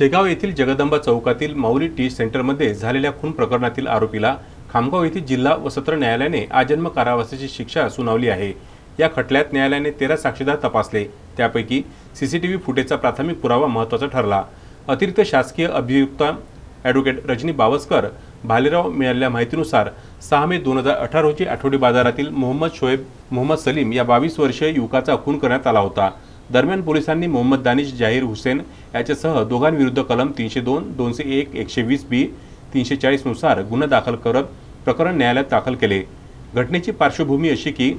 शेगाव येथील जगदंबा चौकातील माऊली टी सेंटरमध्ये झालेल्या खून प्रकरणातील आरोपीला खामगाव येथील जिल्हा व सत्र न्यायालयाने आजन्म कारावासाची शिक्षा सुनावली आहे. या खटल्यात न्यायालयाने तेरा साक्षीदार तपासले. त्यापैकी सीसीटीव्ही फुटेजचा प्राथमिक पुरावा महत्त्वाचा ठरला. अतिरिक्त शासकीय अभियुक्ता ॲडव्होकेट रजनी बावस्कर भालेराव मिळालेल्या माहितीनुसार सहा मे दोन हजार अठरा रोजी आठवडी बाजारातील मोहम्मद शोएब मोहम्मद सलीम या बावीस वर्षीय युवकाचा खून करण्यात आला होता. दरम्यान पोलिसांनी मोहम्मद दानिश जाहीर हुसेन याच्यासह दोघांविरुद्ध कलम तीनशे दोन दोनशे एक एकशे वीस बी तीनशे चाळीसनुसार गुन्हा दाखल करत प्रकरण न्यायालयात दाखल केले. घटनेची पार्श्वभूमी अशी की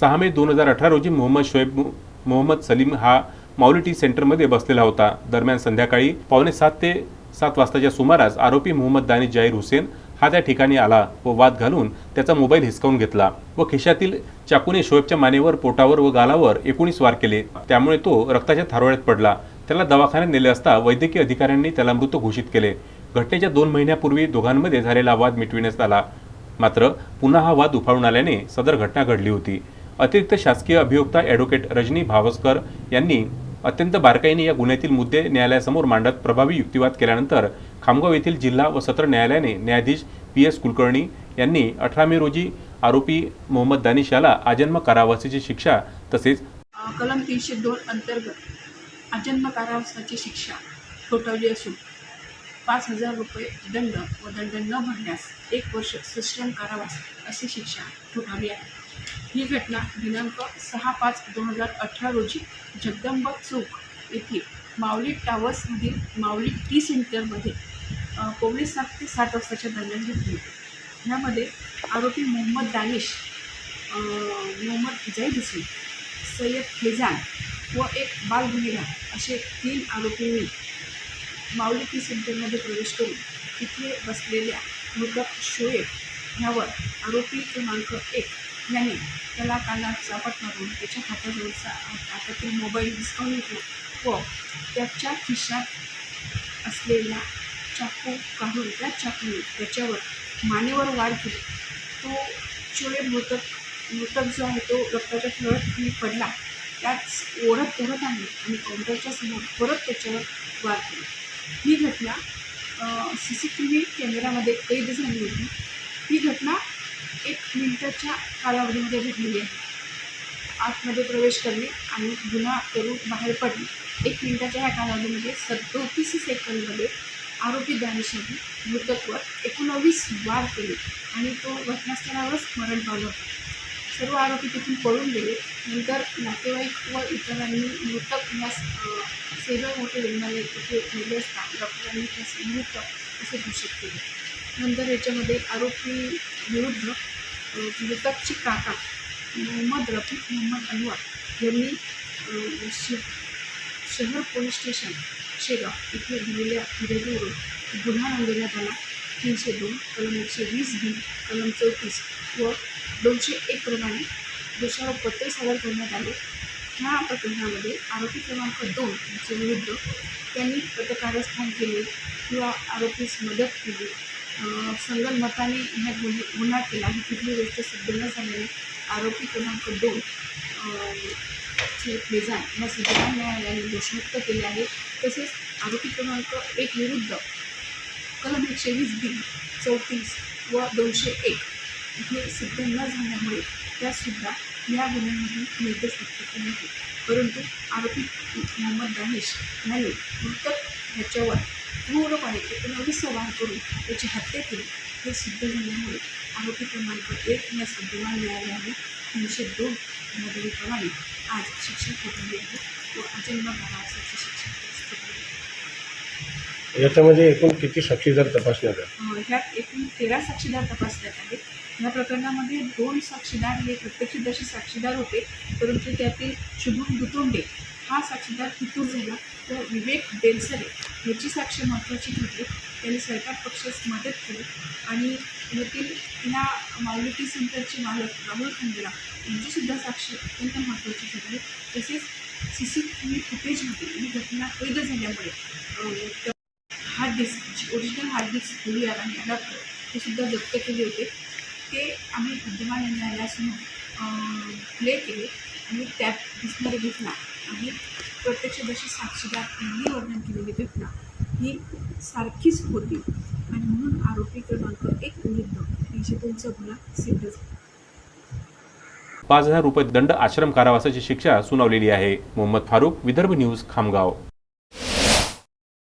सहा मे दोन हजार अठरा रोजी मोहम्मद शोएब मोहम्मद सलीम हा माऊली टी सेंटरमध्ये बसलेला होता. दरम्यान संध्याकाळी पावणे सात ते सात वाजताच्या सुमारास आरोपी मोहम्मद दानिश जाहीर हुसेन हा त्या ठिकाणी आला व वाद घालून त्याचा मोबाईल हिसकावून घेतला व खिशातील चाकूने शोएबच्या मानेवर पोटावर व गालावर एकोणीस वार केले. त्यामुळे तो रक्ताच्या थारोळ्यात पडला. त्याला दवाखान्यात नेले असता वैद्यकीय अधिकाऱ्यांनी त्याला मृत घोषित केले. घटनेच्या दोन महिन्यापूर्वी दोघांमध्ये झालेला वाद मिटविण्यात आला. मात्र पुन्हा हा वाद उफाळून आल्याने सदर घटना घडली होती. अतिरिक्त शासकीय अभियोक्ता ॲडव्होकेट रजनी भावस्कर यांनी अत्यंत बारकाईने या गुन्ह्यातील मुद्दे न्यायालयासमोर मांडत प्रभावी युक्तिवाद केल्यानंतर खामगाव येथील जिल्हा व सत्र न्यायालयाने न्यायाधीश पी एस कुलकर्णी यांनी अठरा मे रोजी आरोपी मोहम्मद दानिश याला आजन्म कारावासाची शिक्षा तसेच कलम तीनशे दोन अंतर्गत आजन्म कारावासाची शिक्षा ठोठावली असून पाच हजार रुपये दंड व दंड न भरण्यास एक वर्ष सश्रम कारावास अशी शिक्षा ठोठावली आहे. ही घटना दिनांक सहा पाच दोन हजार अठरा रोजी जगदंब चौक येथील माऊली टावर्समधील माऊली टी सेंटरमध्ये पोलीस सात ते सात वाजताच्या दरम्यान घेतली होती. ह्यामध्ये आरोपी मोहम्मद दानिश मोहम्मद जैद हुसेन सय्यद फेजान व एक बाल असे तीन आरोपींनी माऊली टी सेंटरमध्ये प्रवेश करून तिथे बसलेल्या मृतक शोएब ह्यावर आरोपी क्रमांक एक याने त्याला कानात चापट मारून त्याच्या हाताजवळचा हातातील मोबाईल हिसकावून येतो व त्याच्या खिशात असलेला चाकू काढून त्या चाकूने त्याच्यावर मानेवर वार केली. तो शोएब मृतक मृतक जो आहे तो रक्ताच्या खेळत पडला. त्याच ओढत ओढत आहे आणि काउंटरच्या समोर परत त्याच्यावर वार केला. ही घटना सी सी टी व्ही कॅमेरामध्ये कैद झाली होती. ही घटना एक मिनिटाच्या कालावधीमध्ये घडलेली आहे. आतमध्ये प्रवेश करणे आणि गुन्हा करून बाहेर पडणे एक मिनिटाच्या ह्या कालावधीमध्ये सदोतीस सेकंदमध्ये आरोपी दानिशाने मृतकवर एकोणावीस वार केले आणि तो घटनास्थळावरच मरण पावलं होतं. सर्व आरोपी तिथून पळून गेले. नंतर नातेवाईक व इतरांनी मृतक यास सेवा मोठे रुग्णालय तिथे नेले असता डॉक्टरांनी त्यास मृत असे घोषित केले. नंतर याच्यामध्ये आरोपी विरुद्ध मृतकची काका मोहम्मद रफीक मोहम्मद अनवर यांनी शि शहर पोलीस स्टेशन शेगाव इथे दिलेल्या फिर्यादीवरून गुन्हा नोंदवण्यात आला. तीनशे दोन कलम एकशे वीस बी कलम चौतीस व दोनशे एक प्रमाणे दोषारोप पत्र सादर करण्यात आले. ह्या प्रकरणामध्ये आरोपी क्रमांक दोन यांच्या विरुद्ध त्यांनी पत्रकारस्थान केले किंवा आरोपीस मदत केली. संगनमताने ह्या गुन्हे गुन्हा केला. ही कुठली गोष्ट सिद्ध न झाल्याने आरोपी क्रमांक दोन चे प्लेझान या सिद्धराम न्यायालयाने दोषमुक्त केले आहे. तसेच आरोपी क्रमांक एक विरुद्ध कलम एकशे वीस बी चौतीस व दोनशे एक हे सिद्ध न झाल्यामुळे त्यासुद्धा या गुन्ह्यामधून निर्देश व्यक्त केले परंतु आरोपी मोहम्मद दानिश ह्याने मृतक ह्याच्यावर क्रूरपणे एकोणावीस वार करून त्याची हत्या केली. हे सिद्ध झाल्यामुळे आरोपी क्रमांक एक या सिद्धमान न्यायालयाने तीनशे दोन मदतीप्रमाणे आज शिक्षा ठोठावली आहे? व अजन्म कारावासाची शिक्षा. याच्यामध्ये एकूण किती साक्षीदार तपासण्यात आले ह्यात एकूण तेरा साक्षीदार तपासण्यात आले या प्रकरणामध्ये दोन साक्षीदार हे प्रत्यक्षदर्शी साक्षीदार होते परंतु त्यातील शुभम दुतोंडे हा साक्षीदार फितूर झाला. तर विवेक बेलसरे याची साक्ष महत्त्वाची ठरली. त्यांनी सरकार पक्षास मदत केली. आणि येथील ह्या माऊलिटी सेंटरचे मालक राहुल खंडेरा यांचीसुद्धा साक्ष अत्यंत महत्त्वाची ठरली. तसेच सी सी टी व्ही फुटेजमध्ये ही घटना कैद झाल्यामुळे हार्ड डिस्क जी ओरिजिनल हार्ड डिस्क खोली आला आणि लागतो ते सुद्धा जप्त केले होते. ते आम्ही विद्यमान न्यायालयासमोर प्ले केले आणि त्यात दिसणारे घटना आणि प्रत्यक्षदर्शी साक्षीदार यांनी वर्णन केलेली घटना ही सारखीच होती. आणि म्हणून आरोपी क्रमांक एक विरुद्ध तीनशे दोनचा गुन्हा सिद्ध झाला. पाच हजार रुपये दंड आश्रम कारावासाची शिक्षा सुनावलेली आहे. मोहम्मद फारूक विदर्भ न्यूज खामगाव.